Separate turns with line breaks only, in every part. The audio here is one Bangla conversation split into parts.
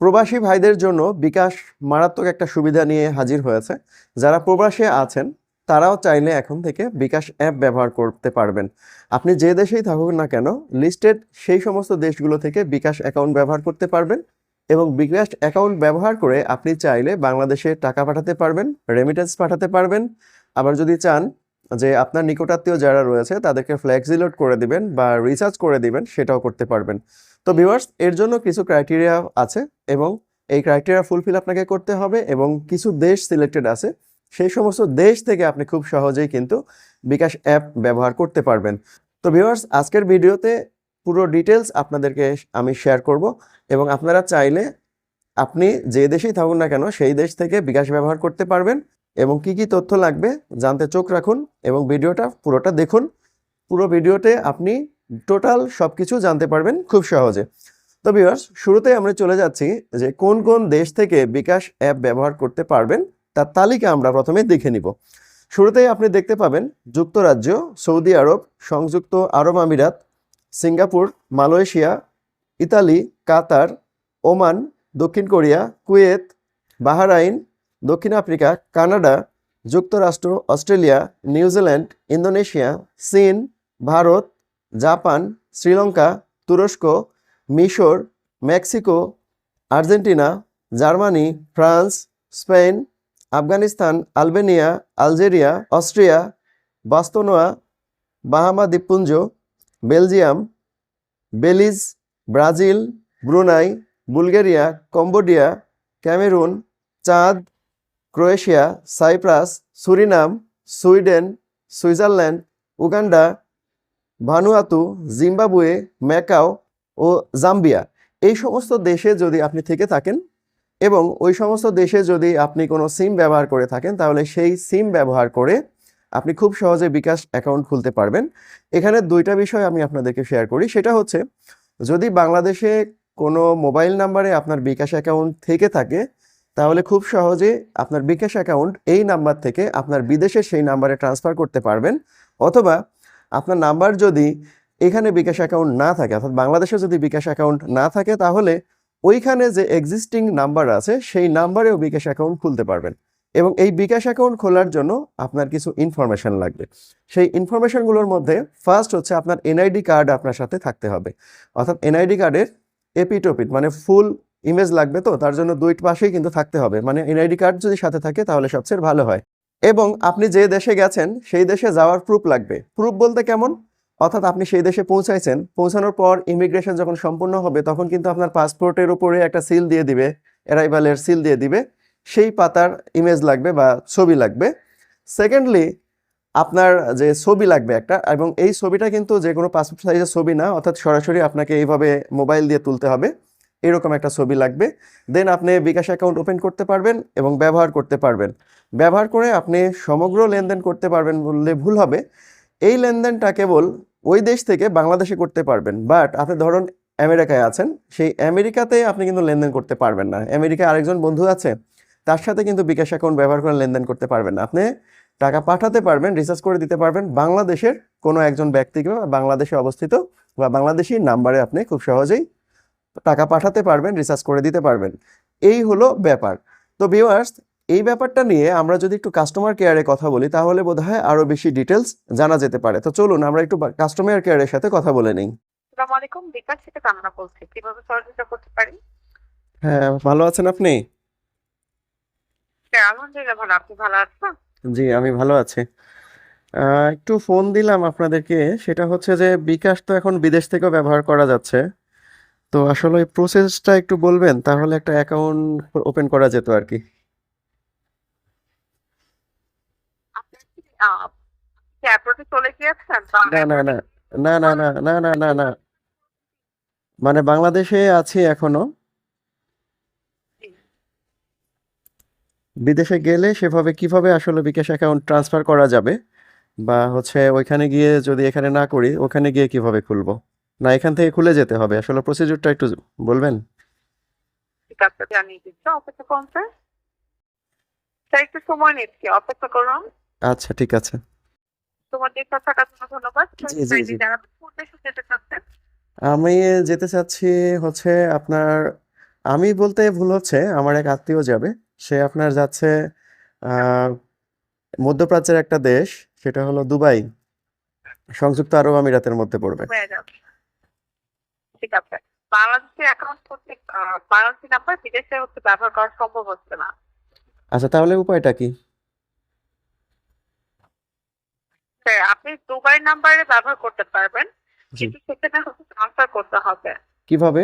প্রবাসী ভাইদের জন্য বিকাশ মারাত্মক একটা সুবিধা নিয়ে হাজির হয়েছে। যারা প্রবাসে আছেন, তারাও চাইলে এখন থেকে বিকাশ অ্যাপ ব্যবহার করতে পারবেন। আপনি যে দেশেই থাকুক না কেন লিস্টেড সেই সমস্ত দেশগুলো থেকে বিকাশ অ্যাকাউন্ট ব্যবহার করতে পারবেন এবং বিকাশ অ্যাকাউন্ট ব্যবহার করে আপনি চাইলে বাংলাদেশে টাকা পাঠাতে পারবেন রেমিটেন্স পাঠাতে পারবেন। আবার যদি চান যে আপনার নিকটাত্মীয় যারা রয়েছে, তাদেরকে ফ্লেক্সিলোড করে দিবেন বা রিচার্জ করে দিবেন, সেটাও করতে পারবেন। তো ভিউয়ার্স এর জন্য কিছু ক্রাইটেরিয়া আছে এবং এই ক্রাইটেরিয়া ফুলফিল আপনাকে করতে হবে এবং কিছু দেশ সিলেক্টেড আছে। সেই সমস্ত দেশ থেকে আপনি খুব সহজেই কিন্তু বিকাশ অ্যাপ ব্যবহার করতে পারবেন। তো ভিউয়ার্স আজকের ভিডিওতে পুরো ডিটেলস আপনাদেরকে আমি শেয়ার করব এবং আপনারা চাইলে আপনি যে দেশেই থাকুন না কেন, সেই দেশ থেকে বিকাশ ব্যবহার করতে পারবেন এবং কি কি তথ্য লাগবে জানতে চোখ রাখুন এবং ভিডিওটা পুরোটা দেখুন। পুরো ভিডিওতে আপনি টোটাল সব কিছু জানতে পারবেন খুব সহজে। তো ভিউয়ার্স শুরুতে আমরা চলে যাচ্ছি যে কোন কোন দেশ থেকে বিকাশ অ্যাপ ব্যবহার করতে পারবেন, তার তালিকা আমরা প্রথমে দেখে নিব। শুরুতেই আপনি দেখতে পাবেন যুক্তরাজ্য, সৌদি আরব, সংযুক্ত আরব আমিরাত, Singapore, Malaysia, Italy, Qatar, Oman, দক্ষিণ কোরিয়া, কুয়েত, বাহারাইন, দক্ষিণ আফ্রিকা, কানাডা, যুক্তরাষ্ট্র, অস্ট্রেলিয়া, নিউজিল্যান্ড, ইন্দোনেশিয়া, চীন, ভারত জাপান, শ্রীলঙ্কা, তুরস্ক, মিশর, Mexico, Argentina, Germany, France, Spain, Afghanistan, Albania, Algeria, Austria, বাস্তনোয়া, Bahama দ্বীপপুঞ্জ, Belgium, Belize, Brazil, Brunei, Bulgaria, Cambodia, Cameroon, Chad, Croatia, Cyprus, Suriname, Sweden, Switzerland, Uganda Vanuatu Zimbabwe, Macau ও জাম্বিয়া। এই সমস্ত দেশে যদি আপনি থেকে থাকেন এবং ওই সমস্ত দেশে যদি আপনি কোনো সিম ব্যবহার করে থাকেন, তাহলে সেই সিম ব্যবহার করে আপনি খুব সহজে বিকাশ অ্যাকাউন্ট খুলতে পারবেন। এখানে দুইটা বিষয় আমি আপনাদেরকে শেয়ার করি। সেটা হচ্ছে, যদি বাংলাদেশে কোনো মোবাইল নাম্বারে আপনার বিকাশ অ্যাকাউন্ট থেকে থাকে, তাহলে খুব সহজে আপনার বিকাশ অ্যাকাউন্ট এই নাম্বার থেকে আপনার বিদেশে সেই নাম্বারে ট্রান্সফার করতে পারবেন। অথবা আপনার নাম্বার যদি এখানে বিকাশ অ্যাকাউন্ট না থাকে, অর্থাৎ বাংলাদেশে যদি বিকাশ অ্যাকাউন্ট না থাকে, তাহলে ওইখানে যে এক্সিস্টিং নাম্বার আছে, সেই নাম্বারেও বিকাশ অ্যাকাউন্ট খুলতে পারবেন। এবং এই বিকাশ অ্যাকাউন্ট খোলার জন্য আপনার কিছু ইনফরমেশন লাগবে। সেই ইনফরমেশনগুলোর মধ্যে ফার্স্ট হচ্ছে আপনার এনআইডি কার্ড আপনার সাথে থাকতে হবে। অর্থাৎ এনআইডি কার্ডের এপিটোপিট মানে ফুল ইমেজ লাগবে তো, তার জন্য দুই পাশেই কিন্তু থাকতে হবে। মানে এনআইডি কার্ড যদি সাথে থাকে, তাহলে সবচেয়ে ভালো হয়। এবং আপনি যে দেশে গেছেন, সেই দেশে যাওয়ার প্রুফ লাগবে। প্রুফ বলতে কেমন? অর্থাৎ আপনি সেই দেশে পৌঁছাইছেন, পৌঁছানোর পর ইমিগ্রেশন যখন সম্পূর্ণ হবে, তখন কিন্তু আপনার পাসপোর্টের উপরে একটা সিল দিয়ে দিবে অ্যারাইভালের সিল দিয়ে দিবে, সেই পাতার ইমেজ লাগবে বা ছবি লাগবে। সেকেন্ডলি আপনার যে ছবি লাগবে একটা, এবং এই ছবিটা কিন্তু যে কোনো পাসপোর্ট সাইজের ছবি না, অর্থাৎ সরাসরি আপনাকে এইভাবে মোবাইল দিয়ে তুলতে হবে। এরকম একটা ছবি লাগবে। দেন আপনি বিকাশ অ্যাকাউন্ট ওপেন করতে পারবেন এবং ব্যবহার করতে পারবেন। ব্যবহার করে আপনি সমগ্র লেনদেন করতে পারবেন বললে ভুল হবে। এই লেনদেনটা কেবল ওই দেশ থেকে বাংলাদেশে করতে পারবেন। বাট আপনি ধরুন আমেরিকায় আছেন, সেই আমেরিকাতে আপনি কিন্তু লেনদেন করতে পারবেন না। আমেরিকায় আরেকজন বন্ধু আছে, তার সাথে কিন্তু বিকাশ অ্যাকাউন্ট ব্যবহার করে লেনদেন করতে পারবেন না। আপনি টাকা পাঠাতে পারবেন রিচার্জ করে দিতে পারবেন বাংলাদেশের কোনো একজন ব্যক্তিকে বাংলাদেশে অবস্থিত বা বাংলাদেশি নাম্বারে আপনি খুব সহজেই টাকা পাঠাতে পারবেন রিচার্জ করে দিতে পারবেন। এই হলো ব্যাপার। তো ভিউয়ার্স এই ব্যাপারটা নিয়ে আমরা যদি একটু কাস্টমার কেয়ারে কথা বলি তাহলে বোধ হয় আরও বেশি ডিটেলস জানা যেতে পারে। তো চলুন আমরা একটু কাস্টমার কেয়ারের সাথে কথা বলে নিই।
আসসালামু আলাইকুম বিকাশ থেকে কামনা বলছি কীভাবে সহযোগিতা করতে পারি?
হ্যাঁ ভালো আছেন আপনি?
হ্যাঁ আলহামদুলিল্লাহ ভালো। আপনি ভালো আছেন?
জি আমি ভালো আছি। একটু ফোন দিলাম আপনাদেরকে। সেটা হচ্ছে যে বিকাশ তো এখন বিদেশ থেকেও ব্যবহার করা যাচ্ছে। তো আসলে ওই প্রসেসটা একটু বলবেন তাহলে একটা অ্যাকাউন্ট ওপেন করা যেত আর কি না না না না না না না না না মানে বাংলাদেশে আছি এখনও। বিদেশে গেলে সেভাবে কীভাবে আসলে বিকাশ অ্যাকাউন্ট ট্রান্সফার করা যাবে? বা হচ্ছে ওইখানে গিয়ে যদি এখানে না করি ওখানে গিয়ে কীভাবে খুলবো? না এখান থেকে খুলে যেতে হবে। আসলে প্রসিডিউরটা একটু বলবেন?
ঠিক আছে জানিয়ে দিচ্ছি। অপেক্ষা করুন স্যার। স্যার একটু সময় নিচ্ছি অপেক্ষা করুন।
আচ্ছা ঠিক আছে।
তোমার দীক্ষা থাকার জন্য ধন্যবাদ।
জি, জি, জি।
জানাবেন কোন দেশে যেতে চাচ্ছেন।
আমি যেতে চাচ্ছি হচ্ছে আপনার আমি বলতে ভুল হচ্ছে আমার এক আত্মীয় যাবে। সে আপনার যাচ্ছে আহ, মধ্যপ্রাচ্যের একটা দেশ সেটা হলো দুবাই। সংযুক্ত আরব আমিরাতের মধ্যে পড়বে।
ঠিক আছে। বাংলাদেশে অ্যাকাউন্ট করতে বাংলাদেশি নাম্বার বিদেশে হচ্ছে ব্যবহার করা সম্ভব হচ্ছে না।
আচ্ছা তাহলে উপায়টা কি?
আপনি দুবাই নাম্বারে ব্যবহার করতে পারবেন কিন্তু সেখানে হচ্ছে ট্রান্সফার করতে হবে।
কীভাবে?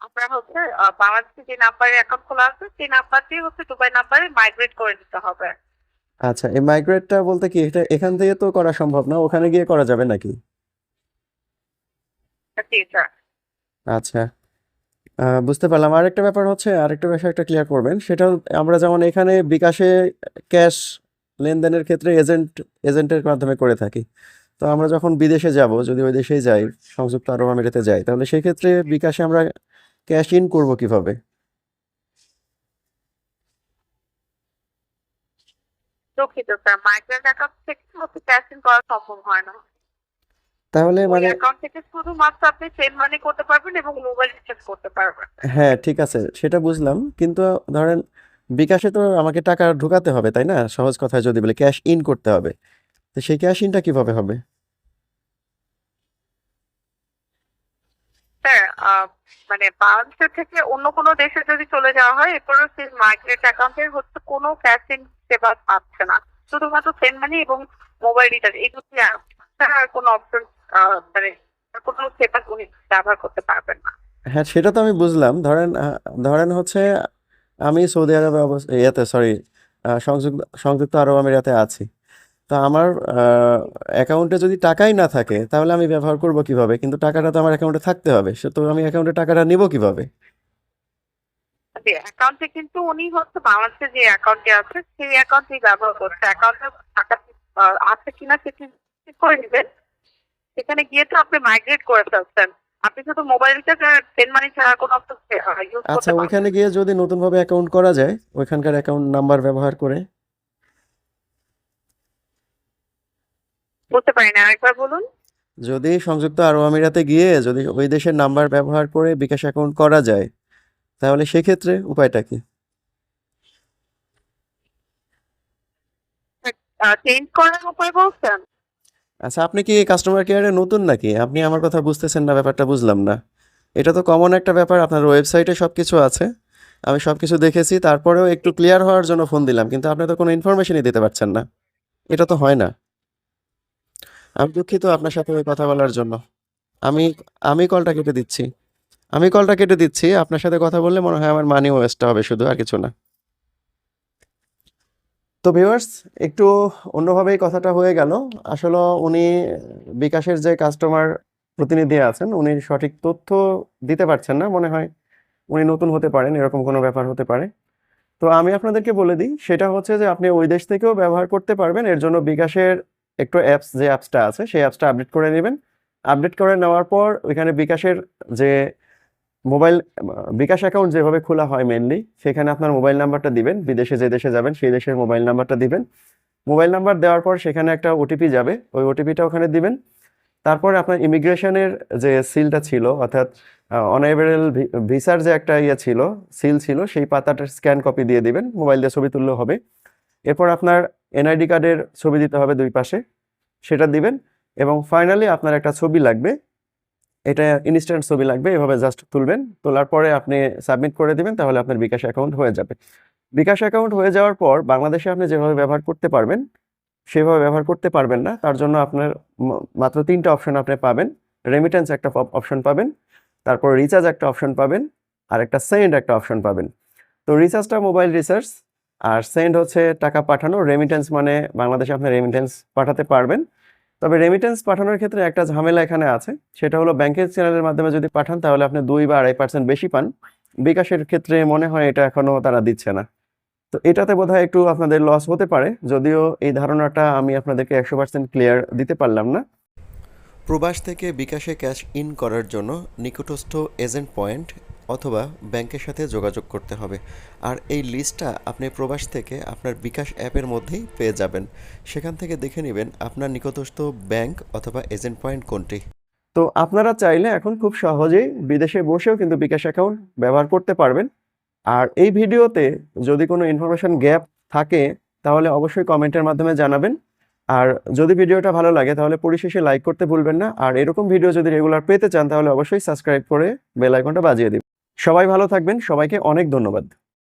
আপনার হচ্ছে বাংলাদেশে যে নাম্বারে অ্যাকাউন্ট খোলা আছে সেই নাম্বারটি হচ্ছে দুবাই নাম্বারে মাইগ্রেট করে দিতে হবে।
আচ্ছা এই মাইগ্রেটটা বলতে কি এটা এখান থেকে তো করা সম্ভব না ওখানে গিয়ে করা যাবে নাকি? আচ্ছা বুঝতে পারলাম। আরেকটা ব্যাপার হচ্ছে আরেকটা বিষয় একটা ক্লিয়ার করবেন সেটা আমরা যেমন এখানে বিকাশে ক্যাশ লেনদেনের ক্ষেত্রে এজেন্ট এজেন্টের মাধ্যমে করে থাকি। তো আমরা যখন বিদেশে যাব যদি ওই দেশেই যাই সংযুক্ত আরব আমিরাতে যাই তাহলে সেই ক্ষেত্রে বিকাশে আমরা ক্যাশ ইন করব কীভাবে?
দুঃখিত স্যার মাইগ্রেন্ট অ্যাকাউন্ট থেকে হচ্ছে ক্যাশ ইন করা সম্ভব হয় না।
তাহলে মানে
অ্যাকাউন্ট থেকে শুধুমাত্র আপনি সেন্ড মানি করতে পারবেন এবং মোবাইল রিচার্জ করতে পারবেন।
হ্যাঁ ঠিক আছে সেটা বুঝলাম। কিন্তু ধরেন বিকাশে তো আমাকে টাকা ঢোকাতে হবে তাই না? সহজ কথায় যদি বলে ক্যাশ ইন করতে হবে। তো সেই ক্যাশ ইনটা কীভাবে হবে?
স্যার মানে বাংলাদেশের থেকে অন্য কোনো দেশে যদি চলে যাওয়া হয়, এরপরও সেই মাইগ্রেট অ্যাকাউন্টে হচ্ছে কোনো ক্যাশ সেবা পাচ্ছে না। শুধুমাত্র সেন্ড মানি এবং মোবাইল রিচার্জ এই দুটি আর কোনো অপশন মানে কোনো সেবা উনি ব্যবহার করতে পারবেন না।
হ্যাঁ সেটা তো আমি বুঝলাম। ধরেন ধরেন হচ্ছে আমি সৌদি আরবে অবস্থা, ইয়েতে সরি সংযুক্ত সংযুক্ত আরব আমিরাতে আছি। তো আমার অ্যাকাউন্টে যদি টাকাই না থাকে তাহলে আমি ব্যবহার করব কীভাবে? কিন্তু টাকাটা তো আমার অ্যাকাউন্টে থাকতে হবে সে তো আমি অ্যাকাউন্টে টাকাটা নিব কীভাবে?
অ্যাকাউন্টে কিন্তু উনি হচ্ছে বাংলাদেশে যে অ্যাকাউন্টে আছে সেই অ্যাকাউন্টেই ব্যবহার করছে। অ্যাকাউন্টে টাকা আছে কিনা সেটি check করে নেবেন সেখানে গিয়ে তো আপনি মাইগ্রেট করে ফেলছেন। আপনি শুধু মোবাইল রিচার্জ আর সেন্ড মানি ছাড়া কোনো অপশন
আচ্ছা ওইখানে গিয়ে যদি নতুন ভাবে অ্যাকাউন্ট করা যায় ওইখানকার অ্যাকাউন্ট নাম্বার ব্যবহার করে।
বুঝতে পারি না আরেকবার বলুন।
যদি সংযুক্ত আরব আমিরাতে গিয়ে যদি ওই দেশের নাম্বার ব্যবহার করে বিকাশ অ্যাকাউন্ট করা যায় তাহলে সেক্ষেত্রে উপায়টা কি?
চেঞ্জ করার উপায় বলছেন?
আচ্ছা আপনি কি কাস্টমার কেয়ারে নতুন নাকি? আপনি আমার কথা বুঝতেছেন না ব্যাপারটা বুঝলাম না। এটা তো কমন একটা ব্যাপার আপনার ওয়েবসাইটে সব কিছু আছে। আমি সব কিছু দেখেছি তারপরেও একটু ক্লিয়ার হওয়ার জন্য ফোন দিলাম কিন্তু আপনি তো কোনো ইনফরমেশনই দিতে পারছেন না। এটা তো হয় না। আমি দুঃখিত আপনার সাথে কথা বলার জন্য। আমি আমি কলটা কেটে দিচ্ছি। আমি কলটা কেটে দিচ্ছি, আপনার সাথে কথা বললে মনে হয় আমার মানি ওয়েস্ট হবে শুধু আর কিছু না। তো ভিউয়ার্স, একটু অন্যভাবেই কথাটা হয়ে গেল। আসলে উনি বিকাশের যে কাস্টমার প্রতিনিধি আছেন, উনি সঠিক তথ্য দিতে পারছেন না, মনে হয় উনি নতুন হতে পারেন, এরকম কোনো ব্যাপার হতে পারে। তো আমি আপনাদেরকে বলে দিই, সেটা হচ্ছে যে আপনি ওই দেশ থেকেও ব্যবহার করতে পারবেন, এর জন্য বিকাশের একটু অ্যাপস যে অ্যাপসটা আছে, সেই অ্যাপসটা আপডেট করে নেবেন। আপডেট করে নেওয়ার পর ওইখানে বিকাশের যে মোবাইল বিকাশ অ্যাকাউন্ট যেভাবে খোলা হয় মেনলি সেখানে আপনার মোবাইল নাম্বারটা দিবেন। বিদেশে যে দেশে যাবেন, সেই দেশের মোবাইল নাম্বারটা দিবেন। মোবাইল নাম্বার দেওয়ার পর সেখানে একটা ওটিপি যাবে। ওই ওটিপিটা ওখানে দিবেন। তারপরে আপনার ইমিগ্রেশনের যে সিলটা ছিল, অর্থাৎ অনারেবল ভিসার যে একটা ইয়ে ছিল সিল ছিল, সেই পাতাটার স্ক্যান কপি দিয়ে দিবেন। মোবাইল দিয়ে ছবি তুললে হবে। এরপর আপনার এনআইডি কার্ডের ছবি দিতে হবে দুই পাশে, সেটা দিবেন এবং ফাইনালি আপনার একটা ছবি লাগবে, এটা ইনস্ট্যান্ট ছবি লাগবে, এভাবে জাস্ট তুলবেন, তোলার পরে আপনি সাবমিট করে দিবেন, তাহলে আপনার বিকাশ অ্যাকাউন্ট হয়ে যাবে। বিকাশ অ্যাকাউন্ট হয়ে যাওয়ার পর বাংলাদেশে আপনি যেভাবে ব্যবহার করতে পারবেন, সেভাবে ব্যবহার করতে পারবেন না, তার জন্য আপনার মাত্র তিনটা অপশন আপনি পাবেন রেমিটেন্স একটা অপশন পাবেন, তারপর রিচার্জ একটা অপশন পাবেন, আর একটা সেন্ড একটা অপশন পাবেন। তো রিচার্জটা মোবাইল রিচার্জ আর সেন্ড হচ্ছে টাকা পাঠানো। রেমিটেন্স মানে বাংলাদেশে আপনি রেমিটেন্স পাঠাতে পারবেন। তবে রেমিটেন্স পাঠানোর ক্ষেত্রে একটা ঝামেলা এখানে আছে। সেটা হলো ব্যাংকের চ্যানেলের মাধ্যমে যদি পাঠান, তাহলে আপনি দুই বা আড়াই পার্সেন্ট বেশি পান। বিকাশের ক্ষেত্রে মনে হয় এটা এখনও তারা দিচ্ছে না। তো এটাতে বোধহয় একটু আপনাদের লস হতে পারে। যদিও এই ধারণাটা আমি আপনাদেরকে একশো পার্সেন্ট ক্লিয়ার দিতে পারলাম না। প্রবাস থেকে বিকাশে ক্যাশ ইন করার জন্য নিকটস্থ এজেন্ট পয়েন্ট অথবা ব্যাংকের সাথে যোগাযোগ করতে হবে। আর এই লিস্টটা আপনি প্রবাস থেকে আপনার বিকাশ অ্যাপের মধ্যেই পেয়ে যাবেন। সেখান থেকে দেখে নেবেন আপনার নিকটস্থ ব্যাংক অথবা এজেন্ট পয়েন্ট কোনটি। তো আপনারা চাইলে এখন খুব সহজেই বিদেশে বসেও কিন্তু বিকাশ অ্যাকাউন্ট ব্যবহার করতে পারবেন। আর এই ভিডিওতে যদি কোনো ইনফরমেশন গ্যাপ থাকে, তাহলে অবশ্যই কমেন্টের মাধ্যমে জানাবেন। আর যদি ভিডিওটা ভালো লাগে, তাহলে পরিশেষে লাইক করতে ভুলবেন না। আর এরকম ভিডিও যদি রেগুলার পেতে চান, তাহলে অবশ্যই সাবস্ক্রাইব করে বেল আইকনটা বাজিয়ে দিন সবাই ভালো থাকবেন সবাইকে অনেক ধন্যবাদ।